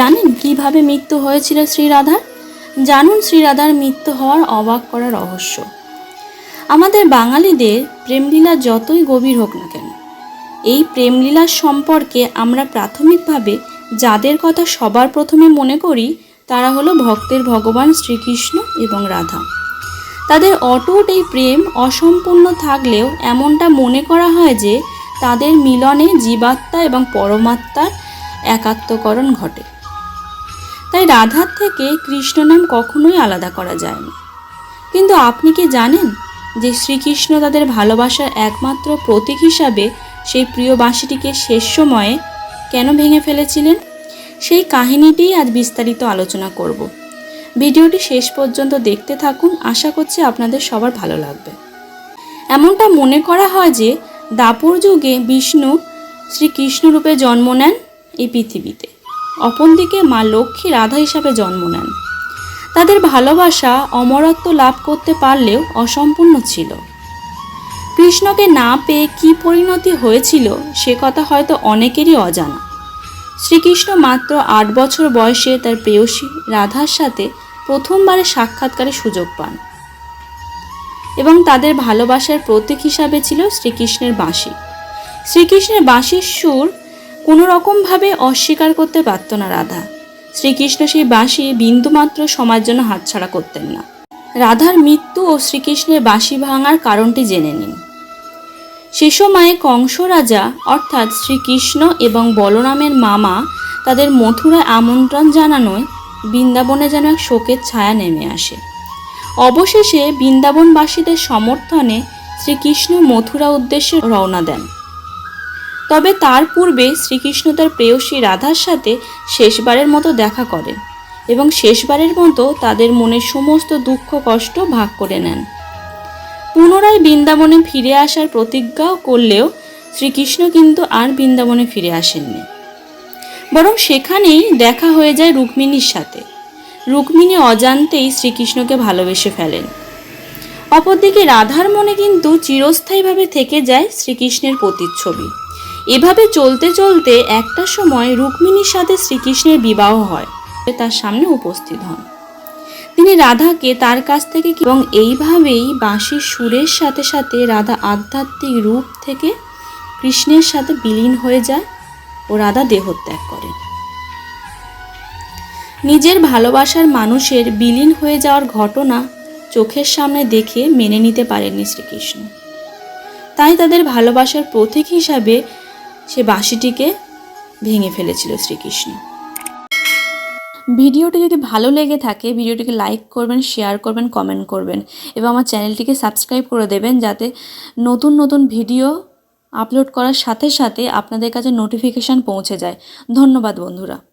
জানেন কীভাবে মৃত্যু হয়েছিল শ্রীরাধার জানুন শ্রীরাধার মৃত্যু হওয়ার অবাক করা রহস্য। আমাদের বাঙালিদের প্রেমলীলা যতই গভীর হোক না কেন, এই প্রেমলীলা সম্পর্কে আমরা প্রাথমিকভাবে যাদের কথা সবার প্রথমে মনে করি, তারা হলো ভক্তের ভগবান শ্রীকৃষ্ণ এবং রাধা। তাদের অটুট এই প্রেম অসম্পূর্ণ থাকলেও এমনটা মনে করা হয় যে, তাদের মিলনে জীবাত্মা এবং পরমাত্মার একাত্মকরণ ঘটে। তাই রাধার থেকে কৃষ্ণ নাম কখনোই আলাদা করা যায় না কিন্তু আপনি কি জানেন যে শ্রীকৃষ্ণ তাদের ভালোবাসার একমাত্র প্রতীক হিসাবে সেই প্রিয় বাঁশিটিকে শেষ সময়ে কেন ভেঙে ফেলেছিলেন? সেই কাহিনীটিই আজ বিস্তারিত আলোচনা করব। ভিডিওটি শেষ পর্যন্ত দেখতে থাকুন, আশা করছি আপনাদের সবার ভালো লাগবে। এমনটা মনে করা হয় যে, দাপর যুগে বিষ্ণু শ্রীকৃষ্ণরূপে জন্ম নেন এই পৃথিবীতে। অপরদিকে মা লক্ষ্মী রাধা হিসাবে জন্ম নেন। তাদের ভালোবাসা অমরত্ব লাভ করতে পারলেও অসম্পূর্ণ ছিল। কৃষ্ণকে না পেয়ে কি পরিণতি হয়েছিল সে কথা হয়তো অনেকেরই অজানা। শ্রীকৃষ্ণ মাত্র আট বছর বয়সে তার প্রেয়সী রাধার সাথে প্রথমবারে সাক্ষাৎকারের সুযোগ পান। এবং তাদের ভালোবাসার প্রতীক হিসাবে ছিল শ্রীকৃষ্ণের বাঁশি। শ্রীকৃষ্ণের বাঁশির সুর কোনো রকমভাবে অস্বীকার করতে পারত না রাধা। শ্রীকৃষ্ণ সেই বাঁশি বিন্দুমাত্র সময়ের জন্য হাতছাড়া করতেন না। রাধার মৃত্যু ও শ্রীকৃষ্ণের বাঁশি ভাঙার কারণটি জেনে নিন। সে সময়ে কংস রাজা, অর্থাৎ শ্রীকৃষ্ণ এবং বলরামের মামা তাদের মথুরায় আমন্ত্রণ জানানোয় বৃন্দাবনে যেন এক শোকের ছায়া নেমে আসে। অবশেষে বৃন্দাবনবাসীদের সমর্থনে শ্রীকৃষ্ণ মথুরা উদ্দেশ্যে রওনা দেন। তবে তার পূর্বে শ্রীকৃষ্ণ তার প্রেয়সী রাধার সাথে শেষবারের মতো দেখা করেন এবং শেষবারের মতো তাদের মনের সমস্ত দুঃখ, কষ্ট ভাগ করে নেন। পুনরায় বৃন্দাবনে ফিরে আসার প্রতিজ্ঞাও করলেও শ্রীকৃষ্ণ কিন্তু আর বৃন্দাবনে ফিরে আসেননি। বরং সেখানেই দেখা হয়ে যায় রুক্মিণীর সাথে। রুক্মিণী অজান্তেই শ্রীকৃষ্ণকে ভালোবেসে ফেলেন। অপরদিকে রাধার মনে কিন্তু চিরস্থায়ীভাবে থেকে যায় শ্রীকৃষ্ণের প্রতিচ্ছবি। এভাবে চলতে চলতে একটা সময় রুক্মিণীর সাথে শ্রীকৃষ্ণের বিবাহ হয় তার সামনে উপস্থিত হন। তিনি রাধাকে তার কাছ থেকে এবং এইভাবেই বাঁশির সুরের সাথে সাথে রাধা আধ্যাত্মিক রূপ থেকে কৃষ্ণের সাথে বিলীন হয়ে যায় ও রাধা দেহত্যাগ করেন। নিজের ভালোবাসার মানুষের বিলীন হয়ে যাওয়ার ঘটনা চোখের সামনে দেখে মেনে নিতে পারেননি শ্রীকৃষ্ণ। তাই তাদের ভালোবাসার প্রতীক হিসাবে সে বাঁশিটিকে ভেঙে ফেলেছিল শ্রীকৃষ্ণ। ভিডিওটি যদি ভালো লেগে থাকে, ভিডিওটিকে লাইক করবেন শেয়ার করবেন কমেন্ট করবেন এবং আমার চ্যানেলটিকে সাবস্ক্রাইব করে দেবেন যাতে নতুন নতুন ভিডিও আপলোড করার সাথে সাথে আপনাদের কাছে নোটিফিকেশান পৌঁছে যায়। ধন্যবাদ বন্ধুরা।